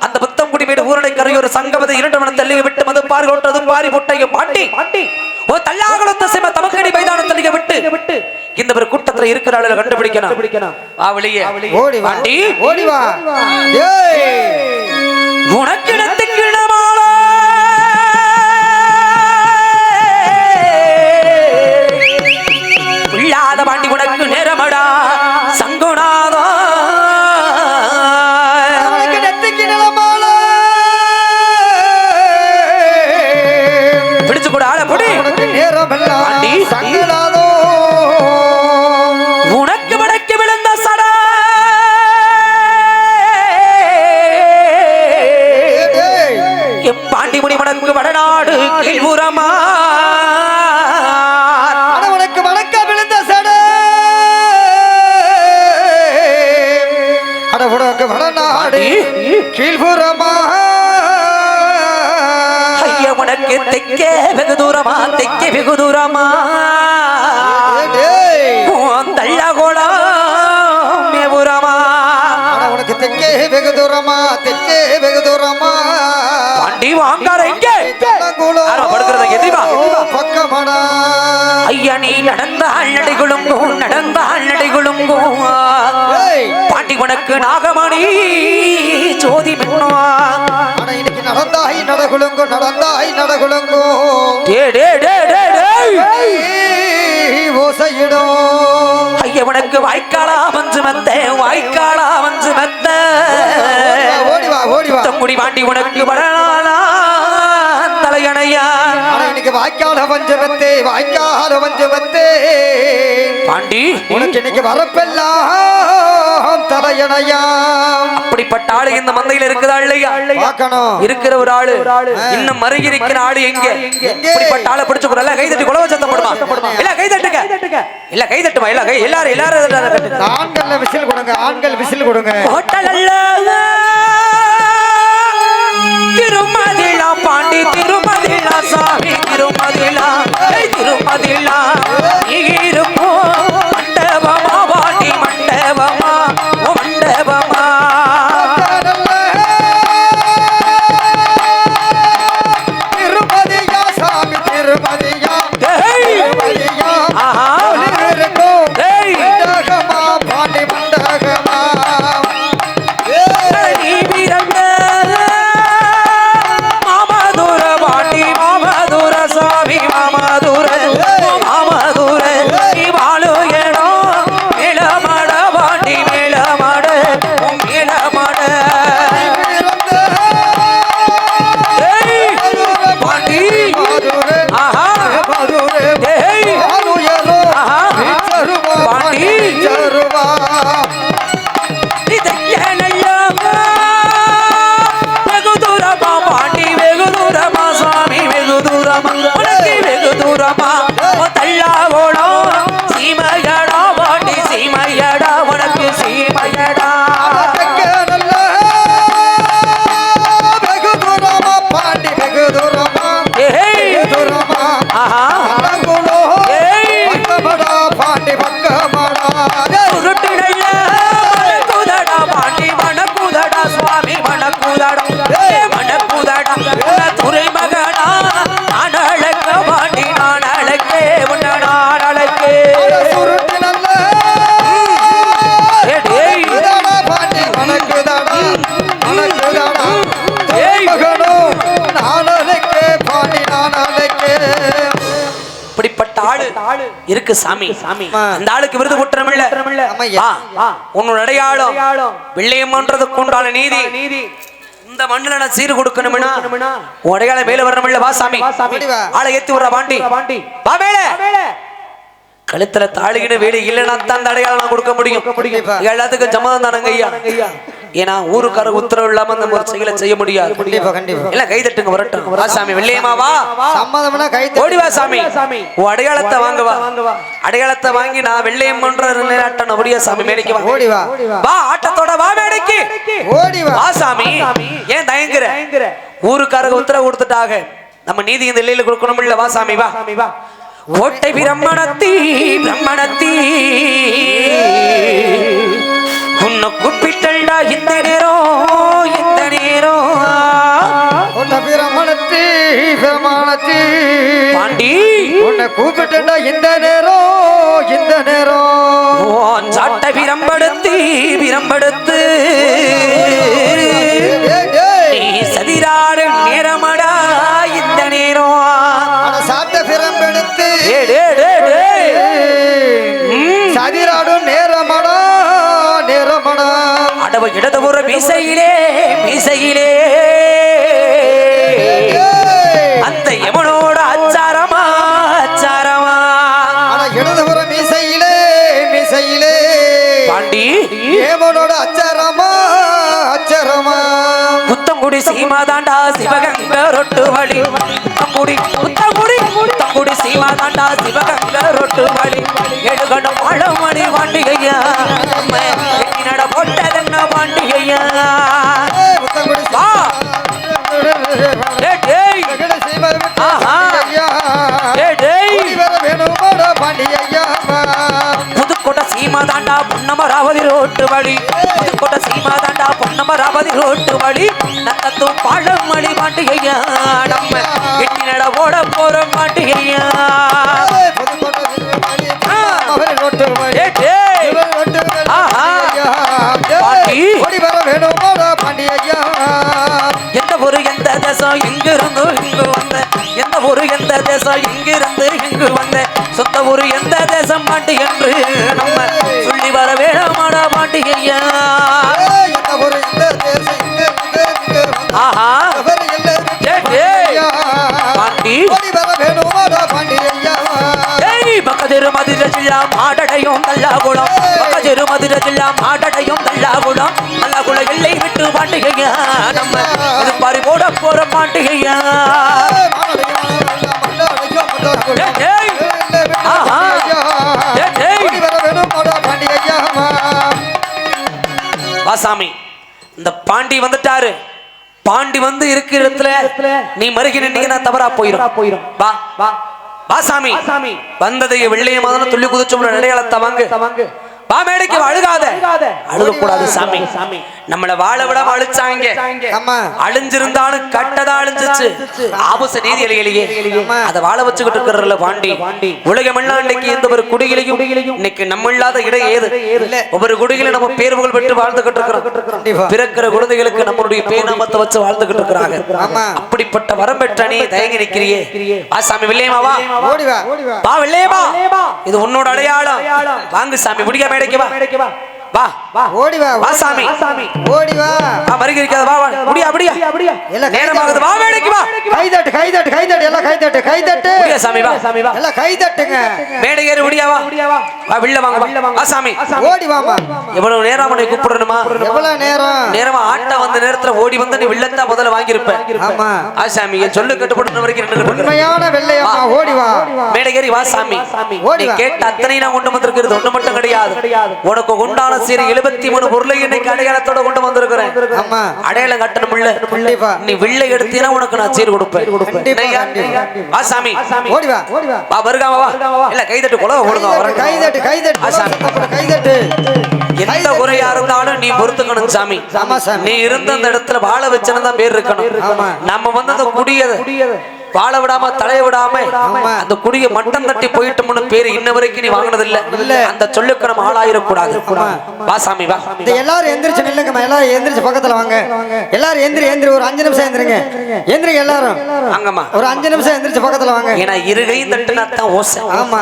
அந்த புத்தம் குடிமேடு ஊரடை கரையோர் சங்கமது இரண்டு மணம் தள்ளி விட்டு மது பாரி ஓட்டதும் பாரி முட்டையும். பாண்டி. ஓ தள்ளாகுளத்த சிம தமக்கடி மைதானம் தள்ளிய விட்டு. இந்த ஒரு கூட்டத்துல இருக்கிற ஆளுகளை கண்டுபிடிக்கணும். வா வெளியே. ஓடி ஓடி இல்லாத பாண்டி உனக்கு நேரமடா. சங்குநாதா பிடிச்சு கூட ஆள பொடி. பாண்டி. சங்கலாதோ உனக்கு வடக்கு விழுந்த சடா. பாண்டி முடி உனக்கு வடநாடு கீழ்புறமா கீழ்புறமா ஐயா உனக்கு தெக்கே வெகு தூரமா தெக்கே வெகு தூரமா? தள்ளகோளம் மேபுரமா உனக்கு தெற்கே வெகு தூரமா தெற்கே வெகு தூரமா. பாண்டி வாங்கார ஐயா நீ நடந்த அள்ளடிகளும் நடந்த அள்ளடிகளும் ஏய், பாண்டி உனக்கு நாகமணி ஜோதி அட இன்னைக்கு நடந்தாய் நடகுலுங்கோ நடந்தாய் நடகுலுங்கோ டே டே டே டே ஓசையிடும். ஐயா உனக்கு வாய்க்காலா மஞ்சு மெத்த வாய்க்காலா மஞ்சு மெத்த. ஓடி வா ஓடி வா தங்குடி பாண்டி உனக்கு படலாலா ஆனா இன்னைக்கு வாய்க்கால பஞ்சமத்தே வாய்க்கால பஞ்சமத்தே பாண்டி உனக்கு இன்னைக்கு வரப்பெல்லாம் தலையணையா அப்படிப்பட்ட ஆளு இந்த மந்தையில இருக்குதா இல்லையா? இருக்கிற ஒரு ஆளு. இன்னும் மருகி இருக்கிற ஆளு எங்க? இப்படிப்பட்ட ஆளை பிடிச்சு கூட கை தட்டி குலவ சத்தம் போடுமா இல்ல கை தட்டுங்க. இல்ல கை தட்டுமா? இல்ல கை எல்லாரும் எல்லாரும். ஆண்கள்ல விசில் கொடுங்க ஆண்கள் விசில் கொடுங்க. ஹோட்டல் அல்ல திருமதிலா பாண்டி திருமதிலா சாமி திருமதிலா திருமதிலா இருக்கும் மண்டபமா பாண்டி மண்டபமா மண்டபமா. ஆஹா. இருக்கும் டேய்! மண்டகமா பாண்டி பக்கமடா இருக்கு சாமி. சாமி. அந்த ஆளுக்கு விருது குற்றமில்ல. ஆமையா. வா உன்னோட அடையாளம். வெள்ளையம்ன்றதுக்கு உண்டான நீதி. நீதி. இந்த மண்ணுல நான் சீர் கொடுக்கணும்னா உன் அடையாளம் மேல வரணும்ல வா சாமி. ஆளை ஏத்தி விடுற பாண்டி. வா மேல. கழுத்துல தாளிகின வேலை இல்லைன்னா தான் அந்த அடையாளம் நான் கொடுக்க முடியும். எல்லாத்துக்கும் சம்மதம் தானங்க ஐயா? ஏன்னா ஊருக்கார உத்தரவு இல்லாம அந்த ஒரு செயலை செய்ய முடியாது. கண்டிப்பா கண்டிப்பா. எல்லாம் கை தட்டுங்க வரட்டும் சாமி வெள்ளையம்மா வா. சம்மதம்னா கை ஓடி வா சாமி. உன் அடையாளத்தை வாங்க வா. அடையாளத்தை வாங்கி நான் வெள்ளையம்மன்ற ஆட்டம் அப்படியே சாமி மேடைக்கு வா. ஓடி வா. வா. ஆட்டத்தோட வா மேடைக்கு. ஓடி வா. வா சாமி. ஏன் தயங்குற? ஊருக்காரங்க உத்தரவு கொடுத்துட்டாங்க நம்ம நீதி இந்த இல்லையில கொடுக்கணும் இல்ல. வா சாமி வா. கோட்டை பிரம்மணத்தி பிரம்மணத்தி. உன்னை கூப்பிட்டல்டா இந்த நேரம் இந்த நேரம் உன்னை பிரமணத்தி பிரமாணத்தி பாண்டி. உன்னை கூப்பிட்டுடா இந்த நேரம் இந்த நேரம் சாட்டை டேய், டேய். நீ சதிராடு நேரமடா இந்த நேரம் அட சாத்த பிரம்பெடுத்து டேய், அடவ இடதுபுற மீசையிலே மீசையிலே. அந்த யமனோட அச்சாரமா அச்சாரமா? இடதுபுற மீசையிலே மீசையிலே. பாண்டி. ஏமனோட அச்சரமா அச்சரமா? புத்தங்குடி சீமாதாண்டா சிவகங்க ரொட்டு வழி. புத்தங்குடி புத்தங்குடி புத்தங்குடி சீமாதாண்டா சிவகங்க ரொட்டு வழி. எடுகணும் மழமணி பாண்டிகையா நம்ம ரோட்டு வழி. புதுக்கோட்டை சீமாதாண்டா பொன்னமராவதி ரோட்டு வழி. நத்தத்தும் பழமணி மாட்டுகையா நம்ம எட்டி நட ஓட போற மாட்டுகையா சொந்த ஊரு எந்த தேசம் மாட்டு என்று நம்ம சொல்லி வர வேணாமாடா இங்க வந்து, ஆஹா. ஐயா. பாண்டி. பக்கதிரு மதுர ஜில்லா மாடடையும் தல்லாகுளம். பக்கதிரு மதுர ஜில்லா மாடடையும் தல்லாகுளம். தல்லாகுளம் எல்லை விட்டு பாட்டுகையா நம்ம இது பாரி போட போற பாட்டுகையா ஏய், பாண்டியையா வாசாமி இந்த பாண்டி வந்துட்டாரு. பாண்டி வந்து இருக்கிற இடத்துல நீ மருகி நின்னீங்கன்னா தவறா போயிரும். போயிரும். வா வா. வா. சாமி. வந்ததை வெள்ளைய மதன துள்ளி குதிச்சோம்னு அடையாளத்தை வாங்கு. வா மேடைக்கு வா, அழுகாத அழுக கூடாது சாமி. நம்மள வாழ விடாம அழிச்சாங்க அழிஞ்சிருந்தாலும் கட்டதா அழிஞ்சிச்சு. ஆபச நீதி அலையிலேயே அதை வாழ வச்சுக்கிட்டு இருக்கிறல பாண்டி. உலகமெல்லாம் இன்னைக்கு எந்த ஒரு குடியிலையும் இன்னைக்கு நம்ம இல்லாத இடம் ஏது? ஒவ்வொரு குடியில நம்ம பேர் புகழ் பெற்று வாழ்ந்துகிட்டு இருக்கிறோம். கண்டிப்பா. பிறக்கிற குழந்தைகளுக்கு நம்மளுடைய பேநாமத்தை வச்சு வாழ்ந்துகிட்டு இருக்கிறாங்க. அப்படிப்பட்ட வரம் பெற்ற நீ தயங்கி நிக்கிறியே வா சாமி வெள்ளையமா வா. ஓடி வா. ஓடி வா. வா வெள்ளையமா இது உன்னோட அடையாளம். வாங்கு சாமி முடியா மேடைக்கு வா. வா வா. ஓடி வா வா சாமி. ஓடி வா. வா மருகி இருக்காத வா. வா. முடியா அப்படியா எல்லாம் நேரமாகுது வா மேடைக்கு வா. கைதட்டு கைதட்டு கைதட்டு எல்லாம் கைதட்டு கைதட்டு. முடியா சாமி வா. எல்லாம் கைதட்டுங்க. மேடை ஏறி முடியா வா. வா. வெளில வாங்க வா. வா சாமி. ஓடி வாமா. எவ்வளவு நேரம் உன்னை கூப்பிடணுமா? எவ்வளவு நேரம்? நேரமா. ஆட்டம் வந்த நேரத்துல ஓடி வந்து நீ வில்லத்தா முதல்ல வாங்கியிருப்ப. ஆமா. ஆ சாமி என் சொல்லு வரைக்கும். உண்மையான வெள்ளையம்மா ஓடி வா. மேடை ஏறி வா சாமி. ஓடி. கேட்ட அத்தனை நான் கொண்டு வந்திருக்கிறது. ஒண்ணு மட்டும் கிடையாது. உனக்கு உண்டான சீர் எழுபத்தி மூணு பொருளை இன்னைக்கு அடையாளத்தோட கொண்டு வந்திருக்கிறேன். ஆமா. அடையாளம் கட்டணும் இல்ல கண்டிப்பா. நீ வில்லை எடுத்தீனா உனக்கு நான் சீர் கொடுப்பேன். வா சாமி. ஓடி வா ஓடி வா. வா வருகாம வா. இல்ல கைதட்டு கொலை ஓடுங்க வரங்க கைதட்டு கைதட்டு. சாமி. கைதட்டு. எந்த குறையா இருந்தாலும் நீ பொறுத்துக்கணும் சாமி. நீ இருந்த அந்த இடத்துல வாழ வச்சனு தான் பேர் இருக்கணும். நம்ம வந்து அந்த குடியத. வாழ விடாம தலைய விடாம. அந்த குடிய மட்டம் தட்டி போயிட்டோம்னு பேரு இன்ன வரைக்கும் நீ வாங்கினது இல்ல. அந்த சொல்லுக்கு நம்ம ஆளாயிரக்கூடாது. வா சாமி வா. எல்லாரும் எந்திரிச்சு நில்லுங்கம்மா. எல்லாரும் எந்திரிச்சு பக்கத்துல வாங்க. எல்லாரும் எந்திரி எந்திரி. ஒரு அஞ்சு நிமிஷம் எந்திரிங்க. எந்திரிங்க எல்லாரும். அங்கம்மா. ஒரு அஞ்சு நிமிஷம் எந்திரிச்சு பக்கத்துல வாங்க. ஏன்னா இருகையும் தட்டுனா தான் ஓசை. ஆமா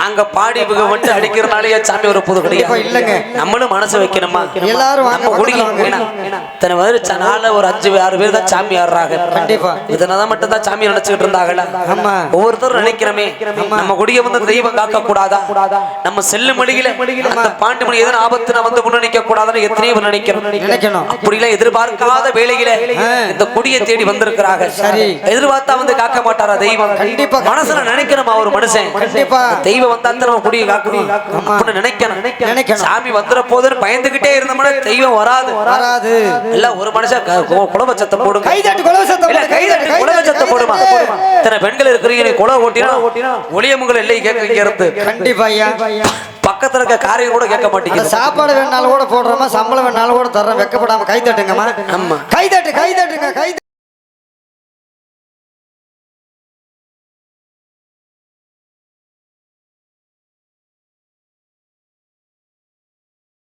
நாங்க பாடி இவங்க வந்து அடிக்கிறனாலேயே சாமி ஒரு புது கிடையாது இல்லைங்க. நம்மளும் மனசு வைக்கணுமா? எல்லாரும் நம்ம குடிக்க பக்கத்துல வாங்க. ஏன்னா, இத்தனை பேர் நாள ஒரு அஞ்சு ஆறு பேர் தான் சாமி ஆடுறாங்க கண்டிப்பா. இதனால மட்டும் தான் சாமி நினைச்சுக்கிட்டு இருந்தாங்களா ஆமா. ஒவ்வொருத்தரும் நினைக்கிறோமே நம்ம குடிய வந்து தெய்வம் காக்க கூடாதா? நம்ம செல்லு மொழியில அந்த பாண்டி மொழி எதுவும் ஆபத்து வந்து முன்ன நிக்க கூடாதுன்னு எத்தனையோ நினைக்கிறோம். நினைக்கணும். அப்படிலாம் எதிர்பார்க்காத வேலையில இந்த குடியை தேடி வந்திருக்கிறாங்க. சரி. எதிர்பார்த்தா வந்து காக்க மாட்டாரா தெய்வம்? கண்டிப்பா. மனசுல நினைக்கணுமா ஒரு மனுஷன்? கண்டிப்பா. தெய்வம் வந்தா நம்ம குடியை காக்கணும் அப்படின்னு நினைக்கணும். நினைக்கணும். சாமி வந்துற போதுன்னு பயந்துகிட்டே இருந்தோம்னா தெய்வம் வராது. வராது. எல்லாம் ஒரு மனுஷன் க- கு- குலபட்சத்தை போடுங்க. கைதட்டு கொலவ சத்தம் இல்ல, கைதட்டு குலவ சத்தம் போடுமா. இத்தனை பெண்கள் இருக்கிறீங்க குலை ஓட்டினா ஒளியமுங்கள் இல்லை கேட்க இங்க இருந்து. கண்டிப்பா ஐயா. பக்கத்துல இருக்க காரியம் கூட கேட்க அந்த மாட்டேங்குது சாப்பாடு வேணாலும் கூட போடுறோமா? சம்பளம் வேணாலும் கூட தர்றோம். வெக்கப்படாம கை தட்டுங்கம்மா. கை தட்டு கை தட்டுங்க கை